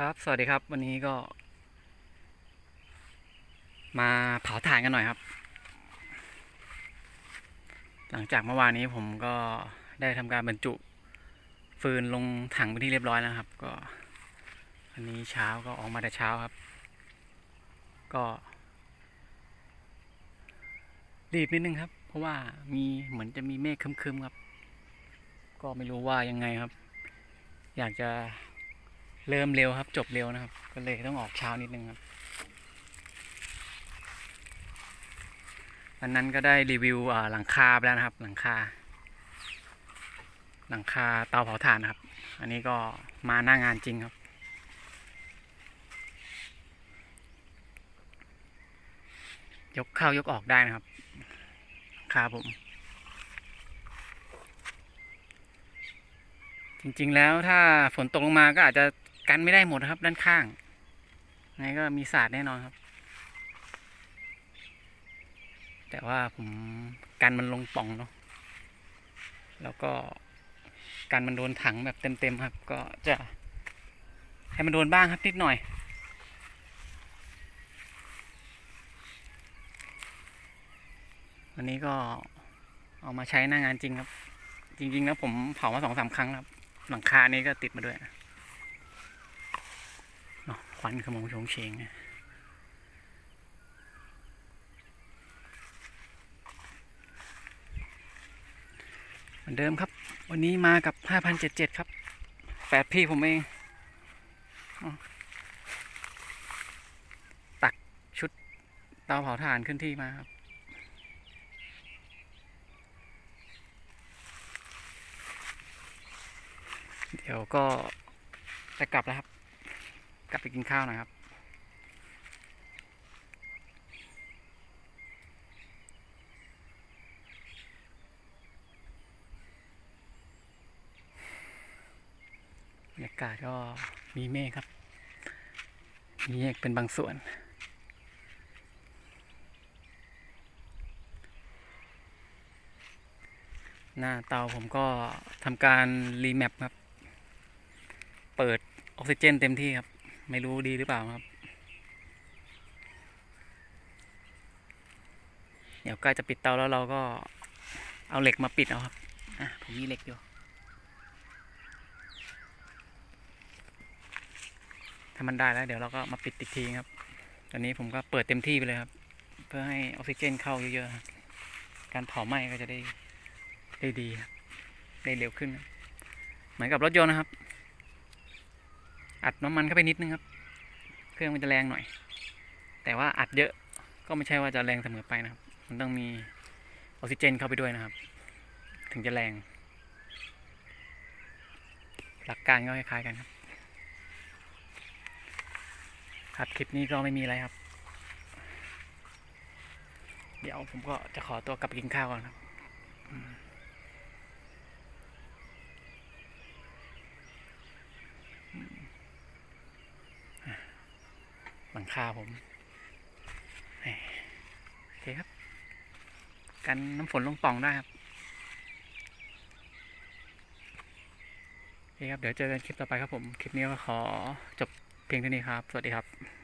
ครับ สวัสดีครับ วันนี้ก็ มาเผาถ่านกันหน่อยครับ หลังจากเมื่อวานนี้ผมก็ได้ทำการบรรจุ ฟืนลงถังเป็นที่เรียบร้อยแล้วครับ ก็ อันนี้เช้าก็ออกมาแต่เช้าครับ ก็ รีบนิดนึงครับ เพราะว่ามีเหมือนจะมีเมฆครึมๆครับ ก็ไม่รู้ว่ายังไงครับ อยากจะ เริ่มเร็วครับ จบเร็วนะครับ ก็เลยต้องออกเช้านิดนึงครับวันนั้นก็ได้รีวิวหลังคาไปแล้วนะครับ หลังคา หลังคาเตาเผาถ่านนะครับ อันนี้ก็มาหน้างานจริงครับ ยกเข้ายกออกได้นะครับหลังคาผม จริงๆแล้วถ้าฝนตกลงมาก็อาจจะ กันไม่ได้หมดครับ ด้านข้างไงก็มีศาสาดแน่นอนครับ แต่ว่าผมกันมันลงป่องเนาะแล้วก็กันมันโดนถังแบบเต็มๆครับ ก็จะให้มันโดนบ้างครับนิดหน่อยวันนี้ก็เอามาใช้หน้างานจริงครับ จริงๆแล้วผมเผามาสองสามครั้งแล้วครับ หลังคานี้ก็ติดมาด้วยนะ ควันขโมงโฉงเฉงเนี่ยเหมือนเดิมครับ วันนี้มากับ 5,077 ครับแปดพี่ผมเอง ตักชุดเตาเผาถ่านขึ้นที่มาครับเดี๋ยวก็จะกลับแล้วครับ กลับไปกินข้าวหนะครับ บรรยากาศก็มีเมฆครับ มีเมฆเป็นบางส่วนหน้าเตาผมก็ทำการรีแมปครับ เปิดออกซิเจนเต็มที่ครับ ไม่รู้ดีหรือเปล่าครับ เดี๋ยวใกล้จะปิดเตาแล้วเราก็เอาเหล็กมาปิดเอาครับ อะผมมีเหล็กอยู่ ถ้ามันได้แล้วเดี๋ยวเราก็มาปิดอีกทีครับ ตอนนี้ผมก็เปิดเต็มที่ไปเลยครับ เพื่อให้ออกซิเจนเข้าเยอะๆ การเผาไหม้ก็จะได้ได้ดีครับได้เร็วขึ้น เหมือนกับรถยนต์นะครับ อัดน้ำมันเข้าไปนิดนึงครับ เครื่องมันจะแรงหน่อย แต่ว่าอัดเยอะก็ไม่ใช่ว่าจะแรงเสมอไปนะครับ มันต้องมีออกซิเจนเข้าไปด้วยนะครับ ถึงจะแรง หลักการก็คล้ายๆกันครับครับคลิปนี้ก็ไม่มีอะไรครับ เดี๋ยวผมก็จะขอตัวกลับกินข้าวก่อนครับอืมห ลังคาผมโอเคครับ กันน้ำฝนลงป่องได้ครับโอเคครับ เดี๋ยวเจอกันคลิปต่อไปครับผม คลิปนี้ก็ขอจบเพียงเท่านี้ครับ สวัสดีครับ